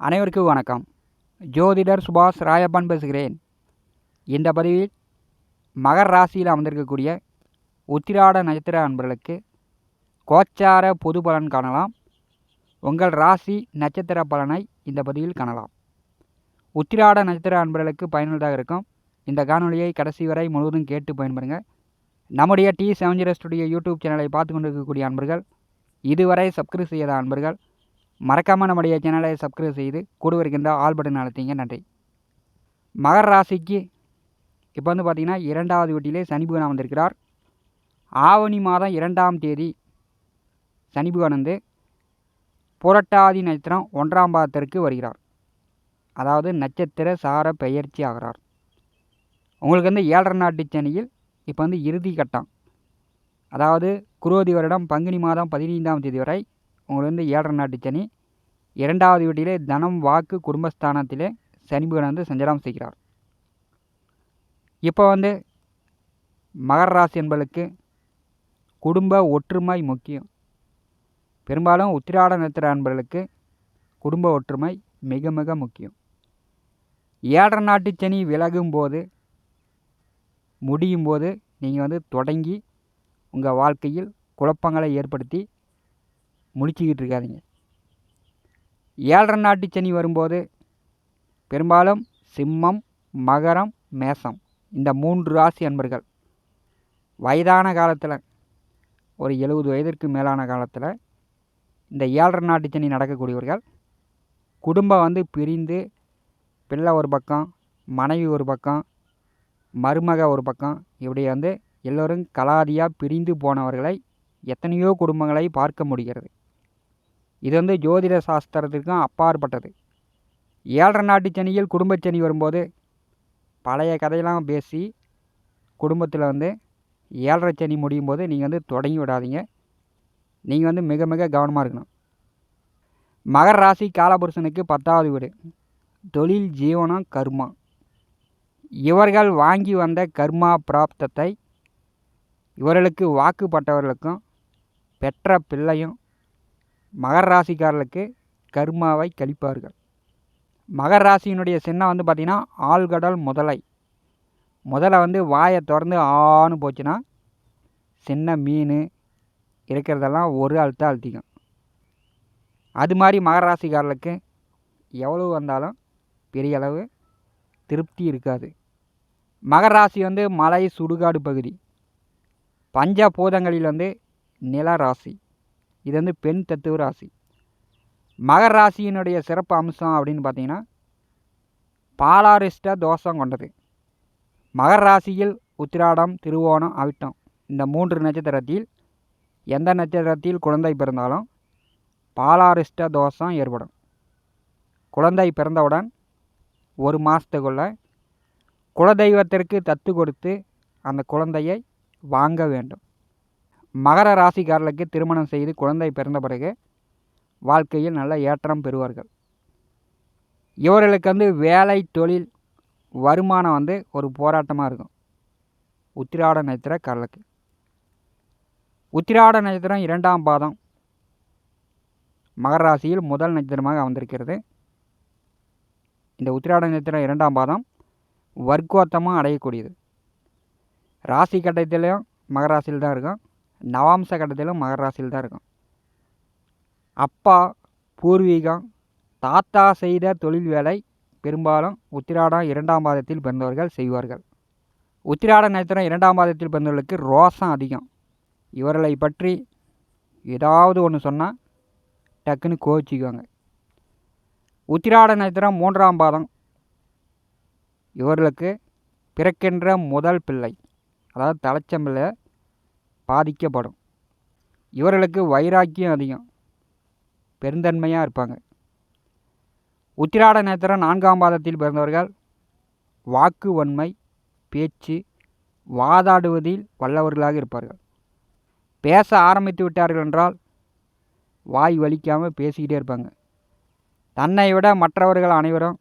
அனைவருக்கும் வணக்கம். ஜோதிடர் சுபாஷ் ராயப்பன் பேசுகிறேன். இந்த பதிவில் மகர் ராசியில் அமர்ந்திருக்கக்கூடிய உத்திராட நட்சத்திர அன்பர்களுக்கு கோச்சார பொது பலன் காணலாம். உங்கள் ராசி நட்சத்திர பலனை இந்த பதிவில் காணலாம். உத்திராட நட்சத்திர அன்பர்களுக்கு பயனுள்ளதாக இருக்கும். இந்த காணொலியை கடைசி வரை முழுவதும் கேட்டு பயன்படுங்க. நம்முடைய T seven zero studio YouTube சேனலை பார்த்து கொண்டிருக்கக்கூடிய அன்பர்கள் இதுவரை சப்ஸ்கிரைப் செய்யாத அன்பர்கள் மறக்காமல் நம்முடைய சேனலை சப்ஸ்கிரைப் செய்து கூட இருக்கின்ற ஆல் பட்டன் அழுத்திங்க. நன்றி. மகர ராசிக்கு இப்போ வந்து பார்த்திங்கன்னா இரண்டாவது வீட்டிலே சனி பகவான் வந்திருக்கிறார் ஆவணி மாதம் இரண்டாம் தேதி சனி பகவான் வந்து புரட்டாதி நட்சத்திரம் ஒன்றாம் பாதத்திற்கு வருகிறார். அதாவது நட்சத்திர சார பெயர்ச்சி ஆகிறார். உங்களுக்கு வந்து ஏழரை நாட்டு சனியில் இப்போ வந்து இறுதி கட்டம். அதாவது குரோதி வருடம் பங்குனி மாதம் பதினைந்தாம் தேதி வரை உங்களுக்கு வந்து ஏழரை நாட்டு சனி இரண்டாவது வீட்டிலே தனம் வாக்கு குடும்பஸ்தானத்திலே சனி பகவான் வந்து சஞ்சலம் செய்கிறார். இப்போ வந்து மகர ராசி என்பதற்கு குடும்ப ஒற்றுமை முக்கியம். பெரும்பாலும் உத்திராட நட்சத்திர அன்பர்களுக்கு குடும்ப ஒற்றுமை மிக மிக முக்கியம். ஏழரை நாட்டு சனி விலகும் போது முடியும் போது நீங்கள் வந்து தொடங்கி உங்கள் வாழ்க்கையில் குழப்பங்களை ஏற்படுத்தி முழிச்சிக்கிட்டு இருக்காதீங்க. ஏழரை நாட்டு சனி வரும்போது பெரும்பாலும் சிம்மம் மகரம் மேசம் இந்த மூன்று ராசி அன்பர்கள். வயதான காலத்தில் ஒரு எழுபது வயதிற்கு மேலான காலத்தில் இந்த ஏழரை நாட்டு சனி நடக்கக்கூடியவர்கள் குடும்பம் வந்து பிரிந்து பிள்ளை ஒரு பக்கம் மனைவி ஒரு பக்கம் மருமக ஒரு பக்கம் இப்படி வந்து எல்லோரும் கலாதியாக பிரிந்து போனவர்களை எத்தனையோ குடும்பங்களை பார்க்க முடிகிறது. இது வந்து ஜோதிட சாஸ்திரத்திற்கும் அப்பாற்பட்டது. ஏழரை நாட்டு சனியில் குடும்பச்சனி வரும்போது பழைய கதையெல்லாம் பேசி குடும்பத்தில் வந்து ஏழரை சனி முடியும் போது நீங்கள் வந்து தொடங்கி விடாதீங்க. நீங்கள் வந்து மிக மிக கவனமாக இருக்கணும். மகர ராசி காலபுருஷனுக்கு பத்தாவது வீடு. தொழில் ஜீவனம் கர்மா. இவர்கள் வாங்கி வந்த கர்மா பிராப்தத்தை இவர்களுக்கு வாக்குப்பட்டவர்களுக்கும் பெற்ற பிள்ளையும் மகர ராசிக்காரர்களுக்கு கர்மாவை கழிப்பார்கள். மகர ராசியினுடைய சின்னம் வந்து பார்த்திங்கன்னா ஆழ்கடல் முதலை. முதலை வந்து வாயை திறந்து ஆன்னு போச்சுன்னா சின்ன மீன் இருக்கிறதெல்லாம் ஒரு அழுத்த அழுத்திக்கும். அது மாதிரி மகர ராசிக்காரர்களுக்கு எவ்வளவு வந்தாலும் பெரிய அளவு திருப்தி இருக்காது. மகர ராசி வந்து மலை சுடுகாடு பகுதி. பஞ்ச பூதங்களில் வந்து நில ராசி இது வந்து பெண் தத்துவ ராசி. மகர ராசியினுடைய சிறப்பு அம்சம் அப்படின்னு பார்த்தீங்கன்னா பாலாரிஷ்ட தோஷம் கொண்டது. மகர ராசியில் உத்திராடம் திருவோணம் அவிட்டம் இந்த மூன்று நட்சத்திரத்தில் எந்த நட்சத்திரத்தில் குழந்தை பிறந்தாலும் பாலாரிஷ்ட தோஷம் ஏற்படும். குழந்தை பிறந்தவுடன் ஒரு மாதத்துக்குள்ள குலதெய்வத்திற்கு தத்து கொடுத்து அந்த குழந்தையை வாங்க வேண்டும். மகர ராசிக்காரர்களுக்கு திருமணம் செய்து குழந்தை பிறந்த பிறகு வாழ்க்கையில் நல்ல ஏற்றம் பெறுவார்கள். இவர்களுக்கு வந்து வேலை தொழில் வருமானம் வந்து ஒரு போராட்டமாக இருக்கும். உத்திராட நட்சத்திரக்காரர்களுக்கு உத்திராட நட்சத்திரம் இரண்டாம் பாதம். மகர ராசியில் முதல் நட்சத்திரமாக வந்திருக்கிறது இந்த உத்திராட நட்சத்திரம் இரண்டாம் பாதம். வர்க்கோத்தமாக அடையக்கூடியது. ராசி கட்டத்திலையும் மகராசியில் தான் இருக்கும். நவாம்ச கட்டத்திலும் மகர ராசியில் தான் இருக்கும். அப்பா பூர்வீகம் தாத்தா செய்த தொழில் வேலை பெரும்பாலும் உத்திராடம் இரண்டாம் மாதத்தில் பிறந்தவர்கள் செய்வார்கள். உத்திராட நட்சத்திரம் இரண்டாம் மாதத்தில் பிறந்தவர்களுக்கு ரோசம் அதிகம். இவர்களை பற்றி ஏதாவது ஒன்று சொன்னால் டக்குன்னு கோச்சிக்குவாங்க உத்திராட நட்சத்திரம் மூன்றாம் பாதம். இவர்களுக்கு பிறக்கின்ற முதல் பிள்ளை அதாவது தலைச்சம்பிள்ளை பாதிக்கப்படும். இவர்களுக்கு வைராக்கியம் அதிகம். பெருந்தன்மையாக இருப்பாங்க. உத்திராட நேத்திரம் நான்காம் பாதத்தில் பிறந்தவர்கள் வாக்கு வன்மை பேச்சு வாதாடுவதில் வல்லவர்களாக இருப்பார்கள். பேச ஆரம்பித்து விட்டார்கள் என்றால் வாய் வலிக்காமல் பேசிக்கிட்டே இருப்பாங்க. தன்னை விட மற்றவர்கள் அனைவரும்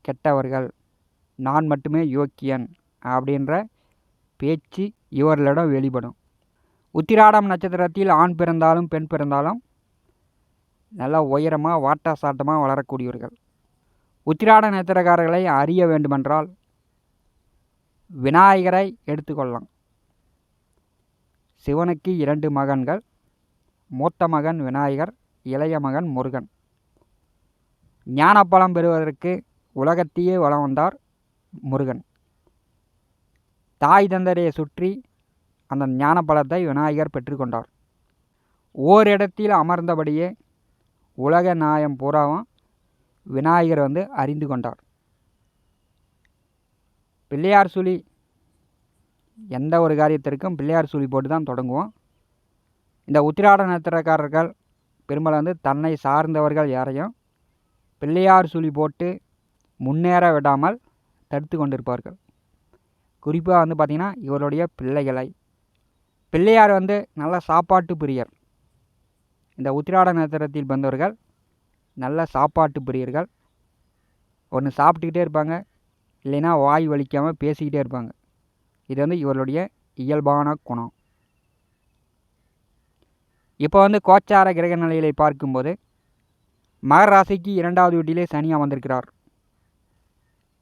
கெட்டவர்கள். நான் மட்டுமே யோக்கியன் அப்படின்ற பேச்சு இவர்களிடம் வெளிப்படும். உத்திராடம் நட்சத்திரத்தில் ஆண் பிறந்தாலும் பெண் பிறந்தாலும் நல்லா உயரமாக வாட்டா சாட்டமாக வளரக்கூடியவர்கள். உத்திராட நட்சத்திரக்காரர்களை அறிய வேண்டுமென்றால் விநாயகரை எடுத்துக்கொள்ளலாம். சிவனுக்கு இரண்டு மகன்கள் மூத்த மகன் விநாயகர் இளைய மகன் முருகன். ஞானப்பழம் பெறுவதற்கு உலகத்தையே வளம் வந்தார் முருகன். தாய் தந்தரையை சுற்றி அந்த ஞான பலத்தை விநாயகர் பெற்றுக்கொண்டார். ஓரிடத்தில் அமர்ந்தபடியே உலக நியாயம் பூராவும் விநாயகர் வந்து அறிந்து கொண்டார். பிள்ளையார் சுழி எந்த ஒரு காரியத்திற்கும் பிள்ளையார் சுழி போட்டு தான் தொடங்குவோம். இந்த உத்திராட நட்சத்திரக்காரர்கள் பெரும்பாலும் வந்து தன்னை சார்ந்தவர்கள் யாரையும் பிள்ளையார் சுழி போட்டு முன்னேற விடாமல் தடுத்து கொண்டிருப்பார்கள். குறிப்பாக வந்து பார்த்திங்கன்னா இவருடைய பிள்ளைகளை பிள்ளையார் வந்து நல்ல சாப்பாட்டு பிரியர். இந்த உத்திராட நட்சத்திரத்தில் வந்தவர்கள் நல்ல சாப்பாட்டு பிரியர்கள். ஒன்று சாப்பிட்டுக்கிட்டே இருப்பாங்க இல்லைன்னா வாய் வலிக்காமல் பேசிக்கிட்டே இருப்பாங்க. இது வந்து இவர்களுடைய இயல்பான குணம். இப்போ வந்து கோச்சார கிரக நிலைகளை பார்க்கும்போது மகர ராசிக்கு இரண்டாவது வீட்டிலே சனி அமர்ந்திருக்கிறார்.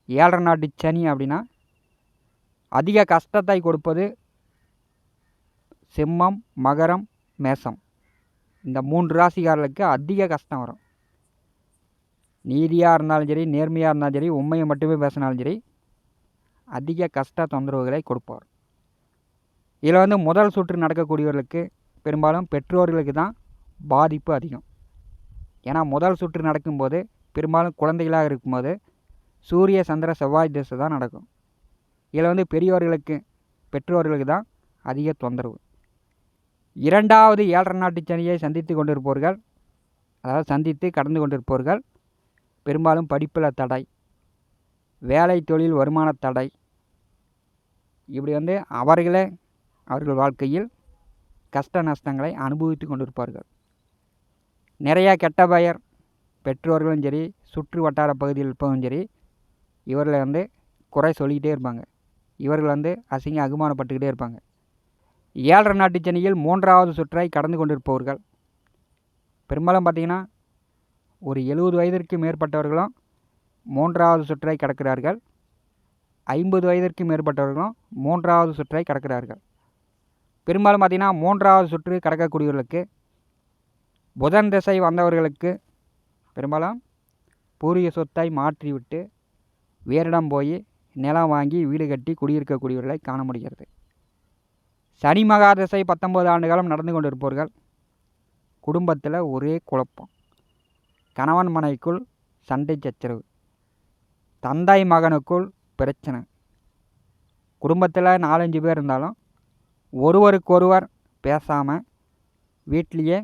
ஏழரை நாட்டு சனி அப்படின்னா அதிக கஷ்டத்தை கொடுப்பது சிம்மம் மகரம் மேசம் இந்த மூன்று ராசிக்காரர்களுக்கு அதிக கஷ்டம் வரும். நீதியாக இருந்தாலும் சரி நேர்மையாக இருந்தாலும் சரி உண்மையை மட்டுமே பேசினாலும் சரி அதிக கஷ்ட தொந்தரவுகளை கொடுப்பார் இதில் வந்து முதல் சுற்று நடக்கக்கூடியவர்களுக்கு பெரும்பாலும் பெற்றோர்களுக்கு தான் பாதிப்பு அதிகம். ஏன்னா முதல் சுற்று நடக்கும்போது பெரும்பாலும் குழந்தைகளாக இருக்கும்போது சூரிய சந்திர செவ்வாய் திசை தான் நடக்கும். இதில் வந்து பெரியோர்களுக்கு பெற்றோர்களுக்கு தான் அதிக தொந்தரவு. இரண்டாவது ஏழரை நாட்டு சனியை சந்தித்து கொண்டிருப்பவர்கள் அதாவது சந்தித்து கடந்து கொண்டிருப்பவர்கள் பெரும்பாலும் படிப்பில் தடை வேலை தொழில் வருமான தடை. இப்படி வந்து அவர்களே அவர்கள் வாழ்க்கையில் கஷ்ட நஷ்டங்களை அனுபவித்து கொண்டிருப்பார்கள். நிறையா கெட்ட பெயர் பெற்றோர்களும் சரி சுற்று வட்டார பகுதியில் இருப்பதும் சரி இவர்களை வந்து குறை சொல்லிக்கிட்டே இருப்பாங்க. இவர்கள் வந்து அசிங்க அகுமானப்பட்டுக்கிட்டே இருப்பாங்க. ஏழரை நாட்டு சென்னையில் மூன்றாவது சுற்றை கடந்து கொண்டிருப்பவர்கள். பெரும்பாலும் பார்த்திங்கன்னா ஒரு எழுபது வயதிற்கு மேற்பட்டவர்களும் மூன்றாவது சுற்றை கடக்கிறார்கள். ஐம்பது வயதிற்கு மேற்பட்டவர்களும் மூன்றாவது சுற்றை கடக்கிறார்கள். பெரும்பாலும் பார்த்திங்கன்னா மூன்றாவது சுற்று கடக்கக்கூடியவர்களுக்கு புதன் திசை வந்தவர்களுக்கு பெரும்பாலும் பூரிய சொத்தை மாற்றிவிட்டு வேறிடம் போய் நிலம் வாங்கி வீடு கட்டி குடியிருக்கக்கூடியவர்களை காண முடிகிறது. சனி மகாதசை பத்தொம்பது ஆண்டு காலம் நடந்து கொண்டிருப்பவர்கள் குடும்பத்தில் ஒரே குழப்பம். கணவன் மனைக்குள் சண்டை சச்சரவு. தந்தை மகனுக்குள் பிரச்சனை. குடும்பத்தில் நாலஞ்சு பேர் இருந்தாலும் ஒருவருக்கொருவர் பேசாமல் வீட்லேயே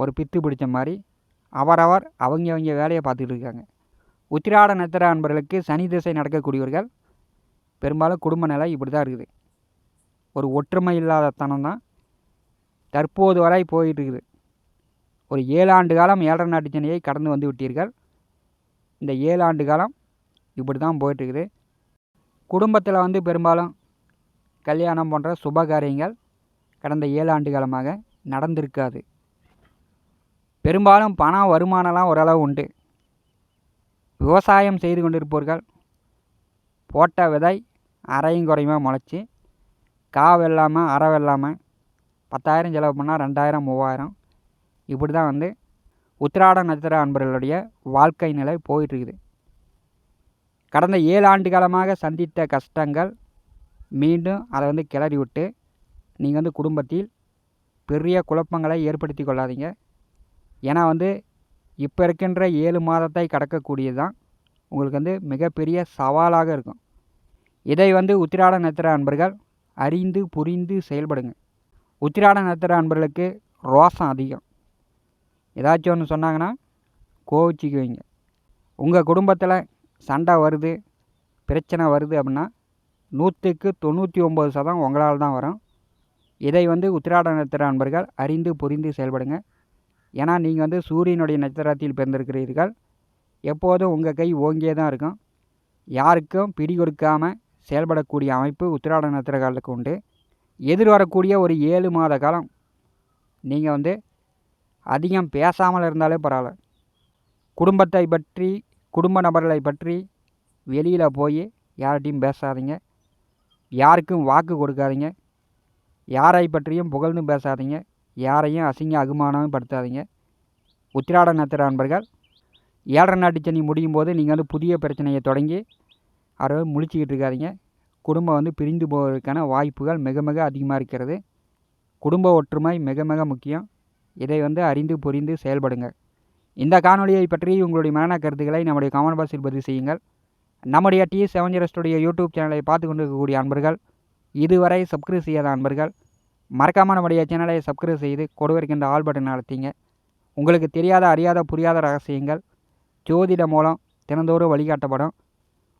ஒரு பித்து பிடிச்ச மாதிரி அவரவர் அவங்க அவங்க வேலையை பார்த்துட்டு இருக்காங்க. உத்திராட நத்திர அன்பர்களுக்கு சனி திசை நடக்கக்கூடியவர்கள் பெரும்பாலும் குடும்ப நிலை இப்படி தான் இருக்குது. ஒரு ஒற்றுமை இல்லாத தனம் தான் தற்போது வரை போயிட்டுருக்குது. ஒரு ஏழு ஆண்டு காலம் ஏழரை நாட்டு சென்னையை கடந்து வந்து விட்டீர்கள். இந்த ஏழு ஆண்டு காலம் இப்படி தான் போயிட்டுருக்குது. குடும்பத்தில் வந்து பெரும்பாலும் கல்யாணம் போன்ற சுப காரியங்கள் கடந்த ஏழு ஆண்டு காலமாக நடந்திருக்காது. பெரும்பாலும் பண வருமானம்லாம் ஓரளவு உண்டு. விவசாயம் செய்து கொண்டிருப்பவர்கள் போட்ட விதை அரையும் குறையுமா முளைச்சி கா வெல்லாமல் அரை வெல்லாமல் பத்தாயிரம் செலவு பண்ணால் ரெண்டாயிரம் மூவாயிரம். இப்படி தான் வந்து உத்திராட நட்சத்திர அன்பர்களுடைய வாழ்க்கை நிலை போயிட்டுருக்குது. கடந்த ஏழு ஆண்டு காலமாக சந்தித்த கஷ்டங்கள் மீண்டும் அதை வந்து கிளறி விட்டு நீங்கள் வந்து குடும்பத்தில் பெரிய குழப்பங்களை ஏற்படுத்தி கொள்ளாதீங்க. ஏன்னா வந்து இப்போ இருக்கின்ற ஏழு மாதத்தை கடக்கக்கூடியது தான் உங்களுக்கு வந்து மிகப்பெரிய சவாலாக இருக்கும். இதை வந்து உத்திராட நட்சத்திர அன்பர்கள் அறிந்து புரிந்து செயல்படுங்க. உத்திராட நட்சத்திர அன்பர்களுக்கு ரோசம் அதிகம். ஏதாச்சும் ஒன்று சொன்னாங்கன்னா கோவிச்சிக்குவீங்க. உங்கள் குடும்பத்தில் சண்டை வருது பிரச்சனை வருது அப்படின்னா நூற்றுக்கு தொண்ணூற்றி ஒம்பது சதம் உங்களால் தான் வரும். இதை வந்து உத்திராட நட்சத்திர அன்பர்கள் அறிந்து புரிந்து செயல்படுங்க. ஏன்னா நீங்கள் வந்து சூரியனுடைய நட்சத்திரத்தில் பிறந்திருக்கிறீர்கள். எப்போதும் உங்கள் கை ஓங்கியே தான் இருக்கும். யாருக்கும் பிடி கொடுக்காமல் செயல்படக்கூடிய அமைப்பு உத்திராட நட்சத்திரக்காரர்களுக்கு உண்டு. எதிர்வரக்கூடிய ஒரு ஏழு மாத காலம் நீங்கள் வந்து அதிகம் பேசாமல் இருந்தாலே பரவாயில்ல. குடும்பத்தை பற்றி குடும்ப நபர்களை பற்றி வெளியில் போய் யார்கிட்டையும் பேசாதீங்க. யாருக்கும் வாக்கு கொடுக்காதீங்க. யாரை பற்றியும் புகழ்ந்து பேசாதீங்க. யாரையும் அசிங்க அகுமானமும் படுத்தாதீங்க. உத்திராட நத்திர நண்பர்கள் ஏழரை நாட்டு சனி முடியும் போது நீங்கள் வந்து புதிய பிரச்சனையை தொடங்கி அதை முழிச்சிக்கிட்டு இருக்காதீங்க. குடும்பம் வந்து பிரிந்து போவதற்கான வாய்ப்புகள் மிக மிக அதிகமாக இருக்கிறது. குடும்ப ஒற்றுமை மிக மிக முக்கியம். இதை வந்து அறிந்து புரிந்து செயல்படுங்க இந்த காணொலியை பற்றி உங்களுடைய மரண கருத்துக்களை நம்முடைய கமெண்ட் பாக்ஸில் பதிவு செய்யுங்கள். நம்முடைய டி செவன் ஜீரோஸ்டுடைய யூடியூப் சேனலை பார்த்து கொண்டு இருக்கக்கூடிய அன்பர்கள் இதுவரை சப்ஸ்கிரைப் செய்யாத அன்பர்கள் மறக்காமல் நம்முடைய சேனலை சப்ஸ்கிரைப் செய்து கொடுவருக்கின்ற ஆல் பட்டன் உங்களுக்கு தெரியாத அறியாத புரியாத ரகசியங்கள் ஜோதிடம் மூலம் தினந்தோறும் வழிகாட்டப்படும்.